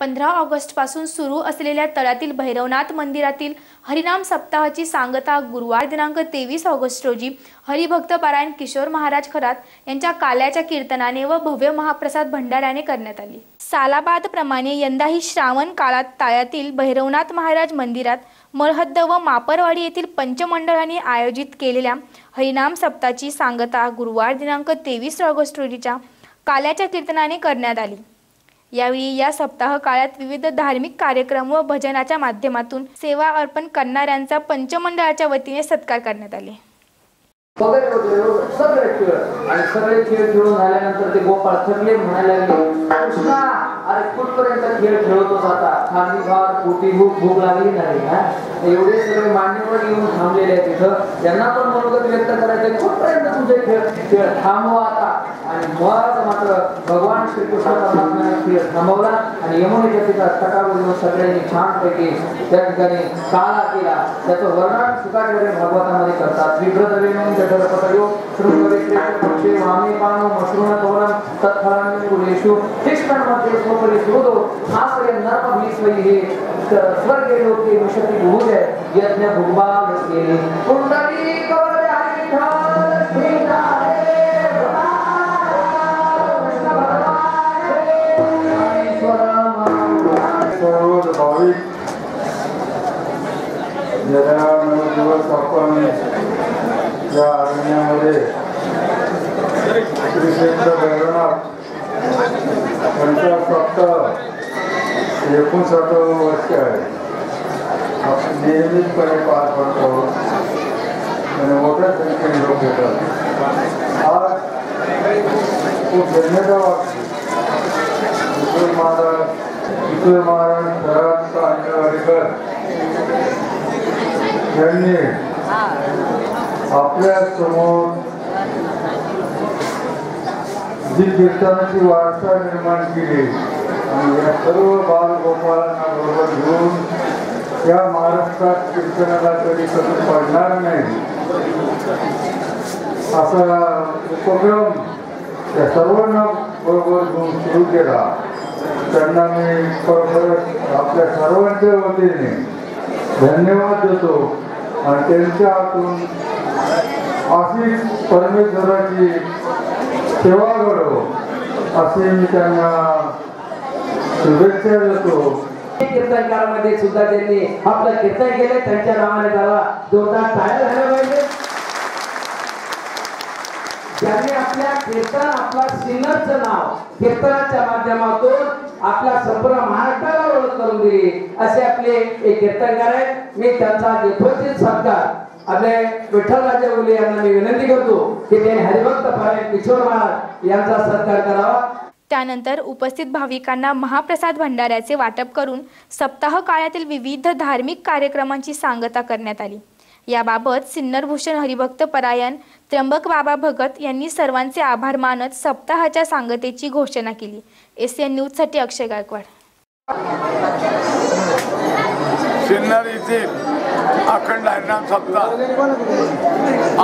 पंधरा ऑगस्टपासून सुरू असलेल्या तळ्यातील भैरवनाथ मंदिरातील हरिनाम सप्ताहाची सांगता गुरुवार दिनांक तेवीस ऑगस्ट रोजी हरिभक्त पारायण किशोर महाराज खरात यांच्या काल्याच्या कीर्तनाने व भव्य महाप्रसाद भंडाऱ्याने करण्यात आली. सालाबाद प्रमाणे यंदाही श्रावण काळात तळ्यातील भैरवनाथ महाराज मंदिरात मळहद्द व मापरवाडी येथील पंचमंडळांनी आयोजित केलेल्या हरिनाम सप्ताहाची सांगता गुरुवार दिनांक तेवीस ऑगस्ट रोजीच्या काल्याच्या कीर्तनाने करण्यात आली. यावेळी या सप्ताह काळात विविध धार्मिक कार्यक्रम व भजनाच्या माध्यमातून सेवा अर्पण करणाऱ्यांचा पंचमंडळाच्या वतीने सत्कार करण्यात आले. वगैरे वगैरे वगैरे सगळे खेळ आणि सगळे खेळ खेळून झाल्यानंतर ते गोपाळ थकले म्हणायला लागले. कृष्णा! अरे कुठपर्यंत खेळ खेळत आता खाली भार पोटी भूक भूक लागली नाही हा? एवढे सगळे मान्यवर येऊन थांबलेले आहेत तिथं. त्यांना पण मनोगत व्यक्त करायचं कुठपर्यंत तुझे खेळ? खेळ थांबवा आता. आणि मग मात्र भगवान श्रीकृष्ण परमात्म्याने खेळ थांबवला आणि यमुनेच्या तिथं तटावर येऊन सगळ्यांनी छानपैकी त्या ठिकाणी काला केला. त्याचं वर्णन सुकाचार्य भागवतामध्ये करतात विभ्रत वेणून जठरपतयो शृंगविक्रेते वामे पानो मशृण तिष्ठन्मध्ये स्वपरि सुदो आश्रय नरपभीस्वै स्वर्गे लोके विशति भूय यज्ञ भुगवाल केले कुंडली कवल हरि विठ्ठल श्री हरे कृष्ण भगवान भाविक गेल्या दिवस आपण या अरण्यामध्ये श्री क्षेत्र भैरवनाथ यांचा सप्ताह एकोणसाठावं वर्ष आहे. आपण नियमितपणे पार पडतो. आणि मोठ्या संख्येने लोक येतात. आज खूप धन्यता वाटते. किशोर महाराज किशोर महाराज शहरात अंजवाडीकर यांनी आपल्यासमोर जी कीर्तनाची वारसा निर्माण केली आणि या सर्व बालगोपालांना बरोबर घेऊन त्या महाराष्ट्रात कीर्तनाला कधी कमी पडणार नाही असा उपक्रम त्या सर्वांना बरोबर घेऊन सुरू केला. त्यांना मी खरोखरच आपल्या सर्वांच्या वतीने धन्यवाद देतो आणि त्यांच्या हातून अशीच परमेश्वराची सेवा घडो असे मी त्यांना शुभेच्छा देतो. कीर्तनकारामध्ये सुद्धा त्यांनी आपलं कीर्तन केलं त्यांच्या नावाने त्याला जोरदार टाळ्या झाल्या पाहिजे ज्यांनी आपल्या कीर्तन आपला सिंगरचं नाव कीर्तनाच्या माध्यमातून आपल्या संपूर्ण महाराष्ट्राला ओळख करून दिली. असे आपले एक कीर्तनकार आहेत. मी त्यांचा यथोचित सत्कार आपले विठ्ठलराजे उले यांना मी विनंती करतो की त्यांनी हरिभक्त पारायण किशोर महाराज यांचा सत्कार करावा. त्यानंतर उपस्थित भाविकांना महाप्रसाद भंडाऱ्याचे वाटप करून सप्ताह काळातील विविध धार्मिक कार्यक्रमांची सांगता करण्यात आली. याबाबत सिन्नरभूषण हरिभक्त परायण त्र्यंबक बाबा भगत यांनी सर्वांचे आभार मानत सप्ताहाच्या सांगतेची घोषणा केली. एस एन न्यूजसाठी अक्षय गायकवाड. सिन्नर येथील अखंड हरिनाम सप्ताह.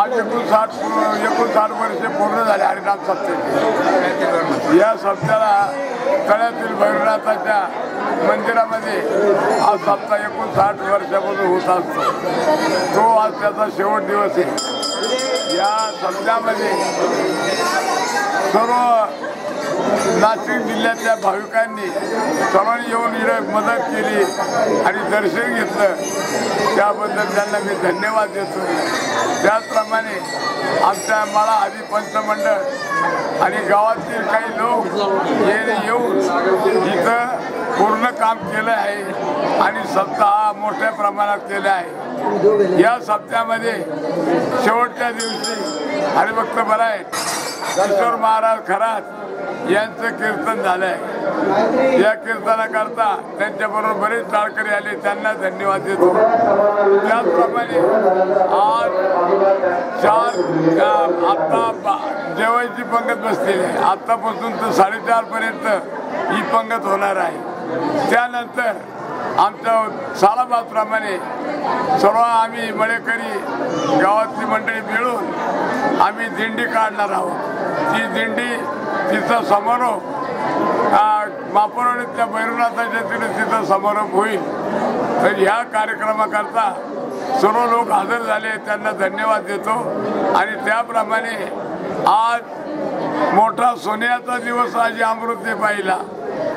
आज एकोणसाठ एकोणसाठ वर्षे पूर्ण झाले हरिनाम सप्ताह या सप्त्याला तळ्यातील भैरवनाथाच्या मंदिरामध्ये हा सप्ताह एकोणसाठ वर्षापासून होत असतो. तो आज त्याचा शेवट दिवस आहे. या सप्त्यामध्ये सर्व नाशिक जिल्ह्यातल्या भाविकांनी सर्वांनी येऊन इकडे मदत केली आणि दर्शन घेतलं. त्याबद्दल त्यांना मी धन्यवाद देतो. त्याचप्रमाणे आमच्या मला आधी पंचमंडळ आणि गावातील काही लोक हे येऊन इथं पूर्ण काम केलं आहे आणि सप्ताह मोठ्या प्रमाणात केले आहे. या सप्त्यामध्ये शेवटच्या दिवशी हरिभक्त आहेत किशोर महाराज खरात यांचं कीर्तन झालंय. या कीर्तनाकरता त्यांच्याबरोबर बरेच टाळकरी आले त्यांना धन्यवाद देतो. त्याचप्रमाणे आज चार आता जेवायची पंगत बसलेली आहे. आतापासून तर साडेचार पर्यंत ही पंगत होणार आहे. त्यानंतर आमच्या सालाबादप्रमाणे सर्व आम्ही मळेकरी गावातली मंडळी मिळून आम्ही दिंडी काढणार आहोत. ती दिंडी तिथं समारोप मापरवाडीतल्या भैरवनाथाच्या तिथे तिथं समारोप होईल. तर ह्या कार्यक्रमाकरता सर्व लोक हजर झाले त्यांना धन्यवाद देतो. आणि त्याप्रमाणे आज मोठा सोन्याचा दिवस आज अमृत पाहिला.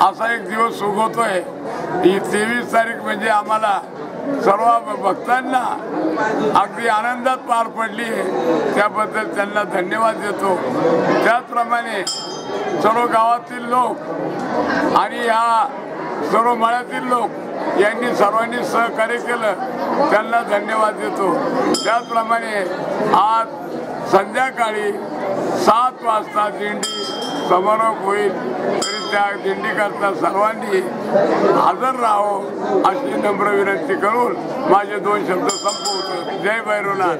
असा एक दिवस उगवतोय. ही तेवीस तारीख म्हणजे आम्हाला सर्व भक्तांना अगदी आनंदात पार पडली त्याबद्दल त्यांना धन्यवाद देतो. त्याचप्रमाणे सर्व गावातील लोक आणि या सर्व मळ्यातील लोक यांनी सर्वांनी सहकार्य केलं त्यांना धन्यवाद देतो. त्याचप्रमाणे आज संध्याकाळी सात वाजता दिंडी समारोप होईल. तरी त्या दिंडीकरता सर्वांनी हजर राहावं अशी नम्र विनंती करून माझे दोन शब्द संपवतो. जय भैरवनाथ.